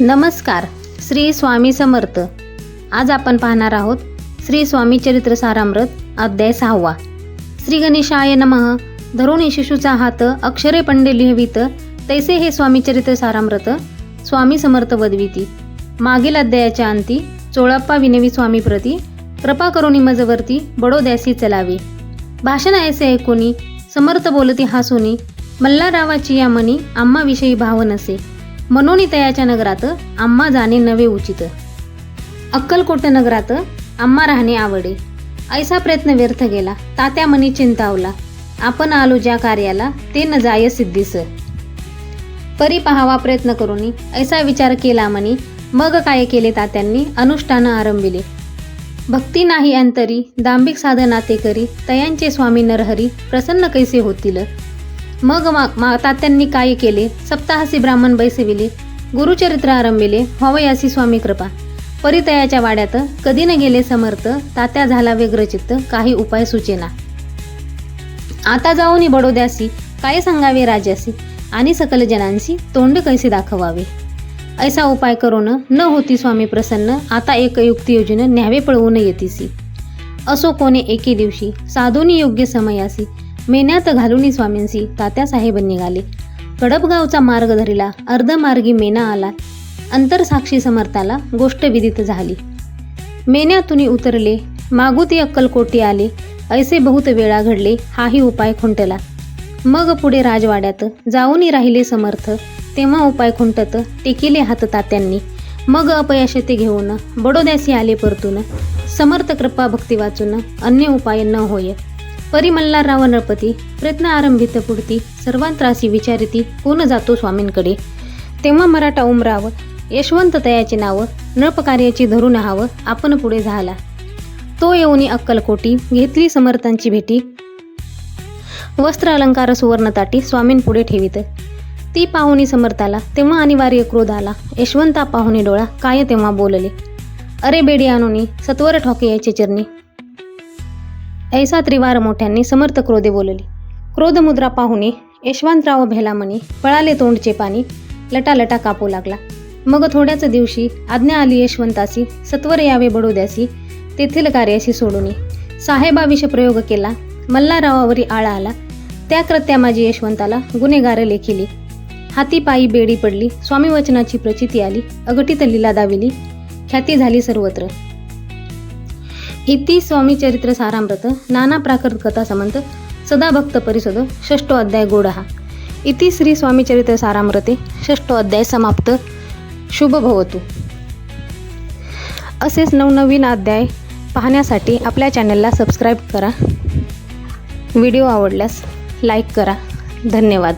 नमस्कार श्री स्वामी समर्थ. आज आपण पाहणार आहोत श्री स्वामी चरित्र सारामृत अध्याय सहावा. श्री गणेशाय नमः. धरून शिशूचा हात अक्षरे पंडे लिहवित तैसे हे स्वामी चरित्र सारामृत स्वामी समर्थ वदविती. मागील अध्यायाच्या अंती चोळप्पा विनवी स्वामी प्रती कृपा करून मजवरती बडोद्यासी चलावे. भाषण ऐसे ऐकोनी समर्थ बोलती हासोनी मल्हारावाची या मनी आम्हाविषयी भाव नसे म्हणून तयाच्या नगरात आम्हा जाणे नवे उचित. अक्कलकोट नगरात आम्हा राहणे आवडे. ऐसा प्रयत्न व्यर्थ गेला. तात्या मनी चिंतावला. आपण आलो ज्या कार्याला ते न जाय सिद्धीस परी पहावा प्रयत्न करूनी ऐसा विचार केला मनी मग काय केले तात्यांनी अनुष्ठान आरंभिले. भक्ती नाही अंतरी दांभिक साधना ते करी तयांचे स्वामी नरहरी प्रसन्न कैसे होतील? मग मा मा तात्यांनी काय केले? सप्ताहासी ब्राह्मण बैसविले. गुरुचरित्र आरंभिले. व्हावयासी स्वामी कृपा. परितयाच्या वाड्यात कधी न गेले समर्थ तात्या झाला व्यग्रचित्त काही उपाय सुचेना. आता जाऊन बडोद्यासी काय सांगावे राजासी? आणि सकल जनांशी तोंड कैसे दाखवावे? ऐसा उपाय करून न होती स्वामी प्रसन्न आता एक युक्ती योजन न्यावे पळवून येतीसी. असो कोणे एके दिवशी साधूनी योग्य समयासी मेन्यात घालुनी स्वामींसी तात्यासाहेब निघाले. कडपगावचा मार्ग धरिला अर्धमार्गी मेना आला. अंतरसाक्षी समर्थाला गोष्ट विदित झाली. मेण्यातून उतरले मागुती अक्कलकोटी आले ऐसे बहुत वेळा घडले हाही उपाय खुंटला. मग पुढे राजवाड्यात जाऊनही राहिले समर्थ तेव्हा उपाय खुंटत टेकिले हात तात्यांनी. मग अपयश ते घेऊन बडोद्यासी आले परतून. समर्थ कृपा भक्ती वाचून अन्य उपाय न होय. परी मल्हारराव नरपती प्रयत्न आरंभित पुढती सर्वांत्रासी विचारिती कोण जातो स्वामींकडे? तेव्हा मराठा उमराव यशवंत तयाचे नाव नळपकार्याची धरून हावं आपण पुढे झाला. तो येऊनी अक्कलकोटी घेतली समर्थांची भेटी. वस्त्र अलंकार सुवर्णताटी स्वामींपुढे ठेवीत. ती पाहुणी समर्थाला तेव्हा अनिवार्य क्रोध आला. यशवंता पाहुणी डोळा काय तेव्हा बोलले? अरे बेडी आणोनी सत्वर ठोके याचे चरणी. ऐसा त्रिवार मोठ्यांनी समर्थ क्रोधे बोलली. क्रोधमुद्रा पाहुणे यशवंतराव भेलामणी पळाले तोंडचे पाणी लटालटा कापू लागला. मग थोड्याच दिवशी आज्ञा आली यशवंतासी सत्वर यावे बडोद्यासी तेथील कार्याशी सोडूनी साहेबाविष प्रयोग केला मल्हारावावरी आळा आला. त्या कृत्या माझी यशवंताला गुन्हेगार लेखिली. हाती पायी बेडी पडली स्वामीवचनाची प्रचिती आली अगटीत लीला दाविली. ख्याती झाली सर्वत्र. इति स्वामी चरित्र सारामृत नाना प्राकृत कथा समंत सदाभक्त परिषद षष्टो अध्याय गोडहा इति श्री स्वामी चरित्र सारामृते षष्टो अध्याय समाप्त. शुभ भवतु. असेच नवनवीन अध्याय पाहण्यासाठी आपल्या चॅनलला सबस्क्राईब करा. व्हिडिओ आवडल्यास लाईक करा. धन्यवाद.